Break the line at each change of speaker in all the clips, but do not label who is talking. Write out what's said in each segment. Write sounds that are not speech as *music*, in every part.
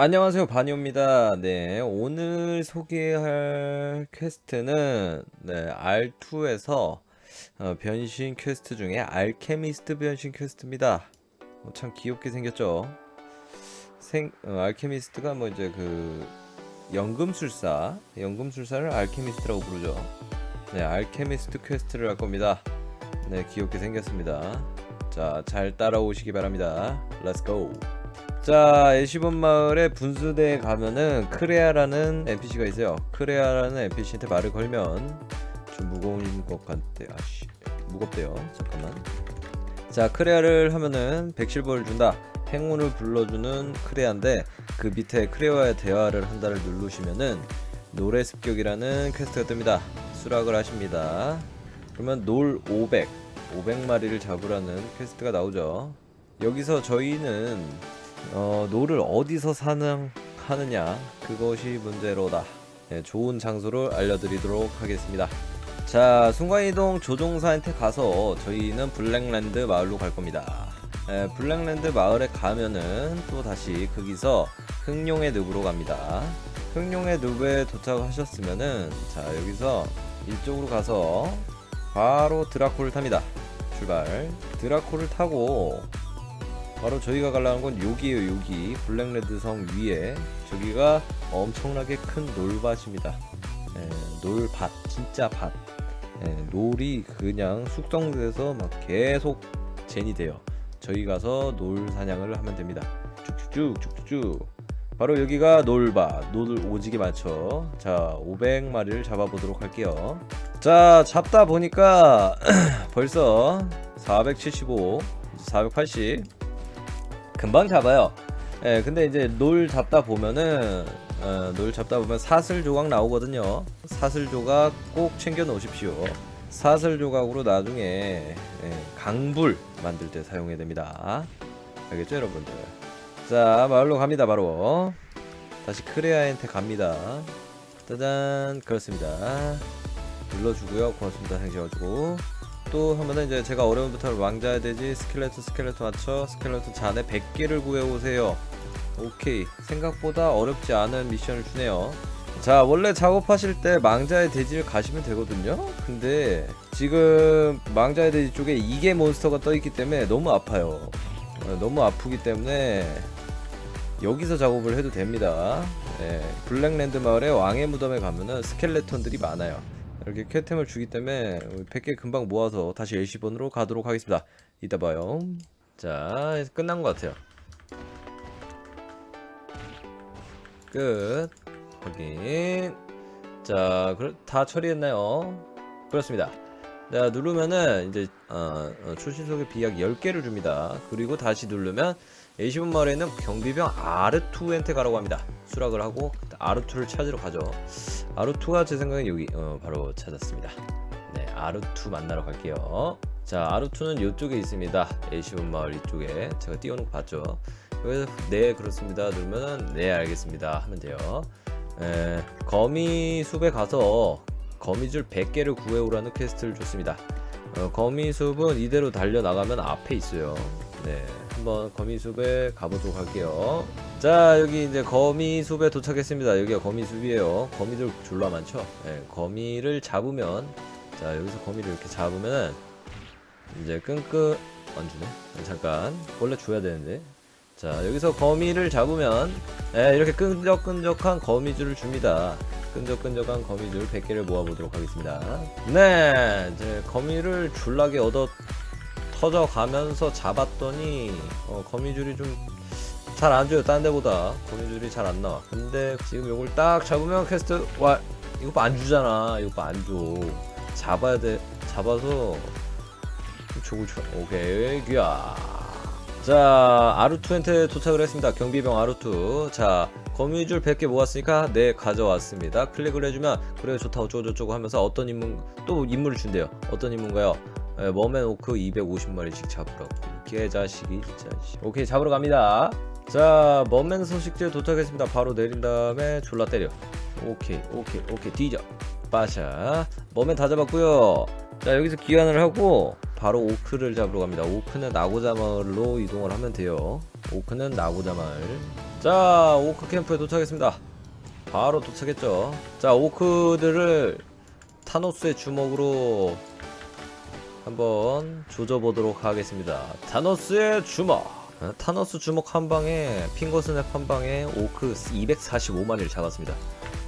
안녕하세요. 바니오입니다. 네 오늘 소개할 퀘스트는 네 R2에서 어, 변신 퀘스트 중에 알케미스트 변신 퀘스트입니다. 어, 참 귀엽게 생겼죠? 생 어, 알케미스트가 뭐 이제 그 연금술사 연금술사를 알케미스트라고 부르죠. 네 알케미스트 퀘스트를 할 겁니다. 네 귀엽게 생겼습니다. 자 잘 따라오시기 바랍니다. 렛츠고 자, 애시본 마을의 분수대에 가면은 크레아라는 NPC가 있어요. 크레아라는 NPC한테 말을 걸면 좀 무거운 것 같대. 아씨, 무겁대요. 잠깐만. 자, 크레아를 하면은 백실버를 준다. 행운을 불러주는 크레아인데 그 밑에 크레아와의 대화를 한다를 누르시면은 노래 습격이라는 퀘스트가 뜹니다. 수락을 하십니다. 그러면 놀 500, 500마리를 잡으라는 퀘스트가 나오죠. 여기서 저희는 어, 노를 어디서 사냥하느냐 그것이 문제로다. 네, 좋은 장소를 알려드리도록 하겠습니다. 자, 순간이동 조종사한테 가서 저희는 블랙랜드 마을로 갈 겁니다. 네, 블랙랜드 마을에 가면은 또 다시 거기서 흑룡의 늪으로 갑니다. 흑룡의 늪에 도착하셨으면은 자 여기서 이쪽으로 가서 바로 드라코를 탑니다. 출발. 드라코를 타고 바로 저희가 가려는 건 여기에요 여기. 블랙레드 성 위에 저기가 엄청나게 큰 놀밭입니다. 예, 놀밭 진짜 밭. 예, 놀이 그냥 숙성돼서 막 계속 젠이 돼요. 저희 가서 놀 사냥을 하면 됩니다. 쭉쭉쭉 쭉쭉쭉. 바로 여기가 놀밭. 놀 오지게 많죠 자 500마리를 잡아보도록 할게요. 자 잡다 보니까 *clears throat* 벌써 475 480 금방 잡아요. 예, 근데 이제 놀 잡다 보면은 어, 놀 잡다 보면 사슬 조각 나오거든요. 사슬 조각 꼭 챙겨 놓으십시오. 사슬 조각으로 나중에 예, 강불 만들 때 사용해야 됩니다. 알겠죠, 여러분들? 자, 마을로 갑니다, 바로. 다시 크레아한테 갑니다. 짜잔, 그렇습니다. 눌러주고요. 고맙습니다. 생겨가지고. 또 하면은 이제 제가 어려운부터 왕자의 돼지 스켈레톤 스켈레톤 맞춰 스켈레톤 잔에 100개를 구해오세요. 오케이. 생각보다 어렵지 않은 미션을 주네요. 자 원래 작업하실 때 망자의 돼지를 가시면 되거든요. 근데 지금 망자의 돼지 쪽에 이게 몬스터가 떠있기 때문에 너무 아파요. 어, 너무 아프기 때문에 여기서 작업을 해도 됩니다. 네, 블랙랜드 마을의 왕의 무덤에 가면은 스켈레톤들이 많아요 이렇게 쾌템을 주기 때문에 100개 금방 모아서 다시 일시본으로 가도록 하겠습니다. 이따 봐요. 자, 끝난 것 같아요. 끝. 확인. 자, 그다 처리했나요? 그렇습니다. 자, 누르면은 이제 어, 어, 출신속의 비약 10개를 줍니다. 그리고 다시 누르면 A10분 마을에는 경비병 아르투한테 가라고 합니다. 수락을 하고 아르투를 찾으러 가죠. 아르투가 제 생각엔 여기 어, 바로 찾았습니다. 네, 아르투 만나러 갈게요. 자, 아르투는 이쪽에 있습니다. A10분 마을 이쪽에 제가 띄워놓고 봤죠. 여기서 네 그렇습니다. 누르면 네 알겠습니다 하면 돼요. 에, 거미 숲에 가서 거미줄 100개를 구해오라는 퀘스트를 줬습니다. 어, 거미 숲은 이대로 달려 나가면 앞에 있어요. 네, 한번 거미숲에 가보도록 할게요. 자, 여기 이제 거미숲에 도착했습니다. 여기가 거미숲이에요. 거미들 졸라 많죠? 네, 거미를 잡으면, 자, 여기서 거미를 이렇게 잡으면, 이제 끈끈, 안 주네? 네, 잠깐. 원래 줘야 되는데. 자, 여기서 거미를 잡으면, 네, 이렇게 끈적끈적한 거미줄을 줍니다. 끈적끈적한 거미줄 100개를 모아보도록 하겠습니다. 네, 이제 거미를 줄라게 얻어 터져 가면서 잡았더니 어, 거미줄이 좀 잘 안 줘요. 딴 데보다 거미줄이 잘 안 나와. 근데 지금 요걸 딱 잡으면 퀘스트 와 이거 봐 안 주잖아. 이거 봐 안 줘. 잡아야 돼. 잡아서 조을 쳐. 오케이 귀야. 자 아루투한테 도착을 했습니다. 경비병 아루투. 자 거미줄 100개 모았으니까 네 가져왔습니다. 클릭을 해주면 그래 좋다 어쩌고저쩌고 하면서 어떤 인물 또 인물을 준대요. 어떤 인물인가요? 예, 머맨 오크 250마리씩 잡으라고 개자식이 씨. 오케이 잡으러 갑니다. 자 머맨 소식지에 도착했습니다. 바로 내린 다음에 졸라 때려. 오케이 오케이 오케이. 뒤져. 빠샤. 머맨 다 잡았고요. 자 여기서 귀환을 하고 바로 오크를 잡으러 갑니다. 오크는 나고자 마을로 이동을 하면 돼요. 오크는 나고자 마을 자 오크 캠프에 도착했습니다. 바로 도착했죠. 자 오크들을 타노스의 주먹으로 한번 조져보도록 하겠습니다. 타노스의 주먹. 어, 타노스 주먹 한 방에 핑거스냅 한 방에 오크 245마리를 잡았습니다.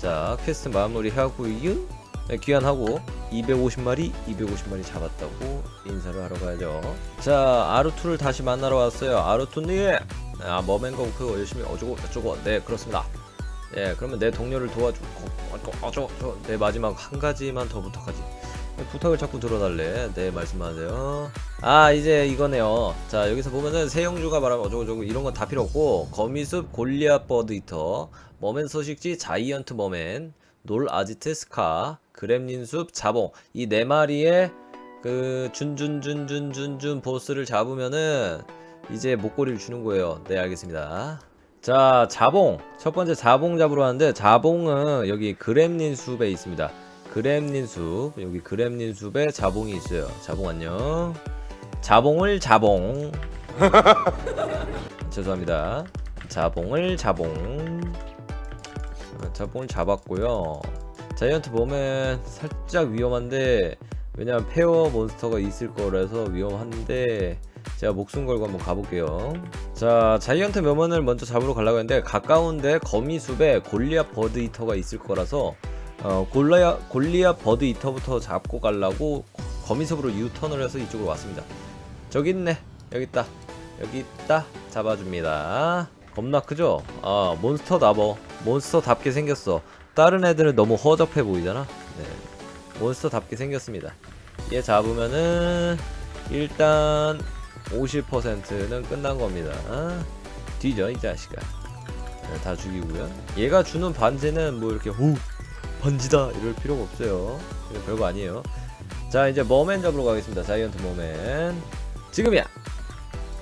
자 퀘스트 마무리하고요 네, 귀환하고 250마리 250마리 잡았다고 인사를 하러 가야죠. 자 아르투를 다시 만나러 왔어요. 아르투님 아 머맨과 오크 열심히 어쩌고 저쩌고. 네 그렇습니다. 예 그러면 내 동료를 도와주고 어쩌고 어쩌고. 내 마지막 한 가지만 더 부탁하지. 부탁을 자꾸 들어달래. 네 말씀하세요. 아 이제 이거네요. 자 여기서 보면은 세영주가 말하면 어쩌고저쩌고 이런 건 다 필요 없고 거미숲 골리앗 버드 이터 머맨 서식지 자이언트 머맨 놀 아지트 스카 그렘린 숲 자봉. 이 네 마리의 그 준준준준준준 보스를 잡으면은 이제 목걸이를 주는 거예요. 네 알겠습니다. 자 자봉. 첫 번째 자봉 잡으러 왔는데 자봉은 여기 그렘린 숲에 있습니다. 그렘린 숲. 여기 그렘린 숲에 자봉이 있어요. 자봉 안녕. 자봉을 자봉. *laughs* 죄송합니다. 자봉을 자봉. 어, 자봉을 잡았고요. 자이언트 보면 살짝 위험한데 왜냐면 페어 몬스터가 있을 거라서 위험한데 제가 목숨 걸고 한번 가볼게요. 자 자이언트 묘먼을 먼저 잡으러 가려고 했는데 가까운데 거미숲에 골리앗 버드 이터가 있을 거라서 어, 골리아, 골리앗 버드 이터부터 잡고 가려고 거미숲으로 유턴을 해서 이쪽으로 왔습니다. 저기 있네. 여기 있다. 여기 있다. 잡아줍니다. 겁나 크죠? 아 몬스터 나버. 몬스터답게 생겼어. 다른 애들은 너무 허접해 보이잖아. 네. 몬스터답게 생겼습니다. 얘 잡으면은 일단 50%는 끝난 겁니다. 뒤져 이 자식아. 네, 다 죽이고요. 얘가 주는 반지는 뭐 이렇게 오 반지다 이럴 필요가 없어요. 별거 아니에요. 자 이제 머맨 잡으러 가겠습니다. 자이언트 머맨. 지금이야.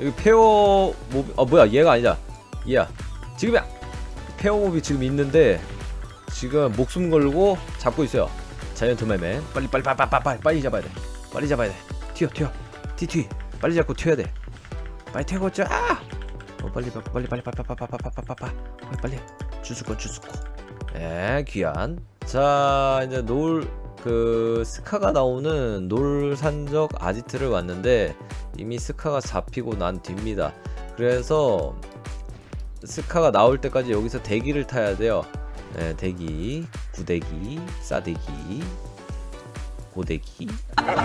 여기 페어 몹이 아 뭐야 얘가 아니다. 얘야. 지금이야. 페어 몹이 지금 있는데 지금 목숨 걸고 잡고 있어요. 자이언트 매맨. 빨리 빨리 빨리 빨리 빨리 빨리 잡아야 돼. 빨리 잡아야 돼. 튀어 튀어. 튀튀 빨리 잡고 튀어야 돼 빨리 튀어고자 어 빨리 빨리 빨리 빨리 빨리 빨리 빨리 빨리 빨리 빨리 주스코 주스코 예 귀한 자 이제 놀 그 스카가 나오는 놀산적 아지트를 왔는데 이미 스카가 잡히고 난 뒤입니다 그래서 스카가 나올 때까지 여기서 대기를 타야 돼요 네, 대기, 구대기, 싸대기, 고대기. *laughs* 아,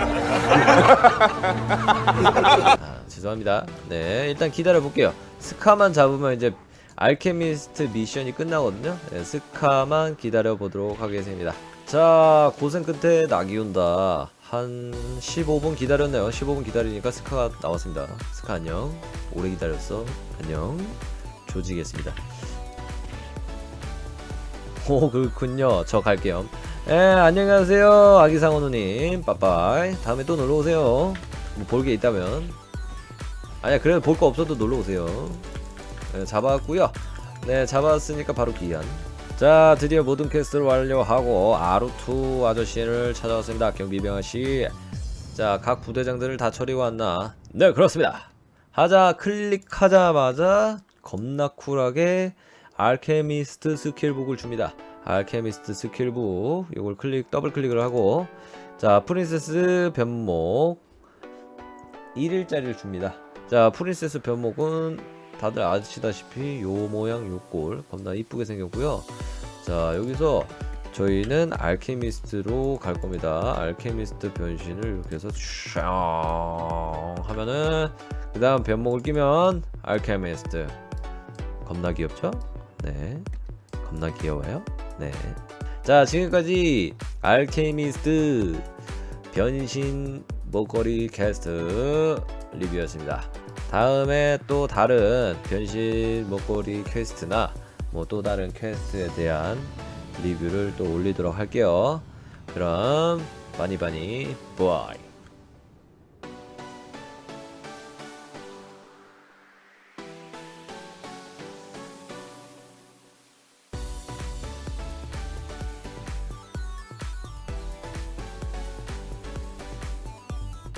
죄송합니다. 네, 일단 기다려 볼게요. 스카만 잡으면 이제 알케미스트 미션이 끝나거든요. 네, 스카만 기다려 보도록 하겠습니다. 자, 고생 끝에 낙이 온다. 한 15분 기다렸네요. 15분 기다리니까 스카가 나왔습니다. 스카 안녕. 오래 기다렸어. 안녕. 조지겠습니다. 오 그렇군요 저 갈게요 예 안녕하세요. 아기상어누님. 빠빠이. 다음에 또 놀러 오세요. 뭐 볼 게 있다면. 아니야 그래도 볼 거 없어도 놀러 오세요. 네, 잡았고요. 네 잡았으니까 바로 귀한. 자 드디어 모든 퀘스트를 완료하고 아루투 아저씨를 찾아왔습니다. 경비병 아씨. 자 각 부대장들을 다 처리해 왔나? 네 그렇습니다. 하자 클릭하자마자 겁나 쿨하게 알케미스트 스킬북을 줍니다. 알케미스트 스킬북 이걸 클릭 더블 클릭을 하고 자 프린세스 변목 1일짜리를 줍니다. 자 프린세스 변목은 다들 아시다시피 요 모양 요 꼴 겁나 이쁘게 생겼고요. 자 여기서 저희는 알케미스트로 갈 겁니다. 알케미스트 변신을 이렇게 해서 촤 하면은 그 다음 변목을 끼면 알케미스트 겁나 귀엽죠? 네. 겁나 귀여워요. 네. 자, 지금까지 알케미스트 변신 먹거리 캐스트 리뷰였습니다. 다음에 또 다른 변신 먹거리 퀘스트나 뭐 또 다른 퀘스트에 대한 리뷰를 또 올리도록 할게요. 그럼 많이 많이 바이.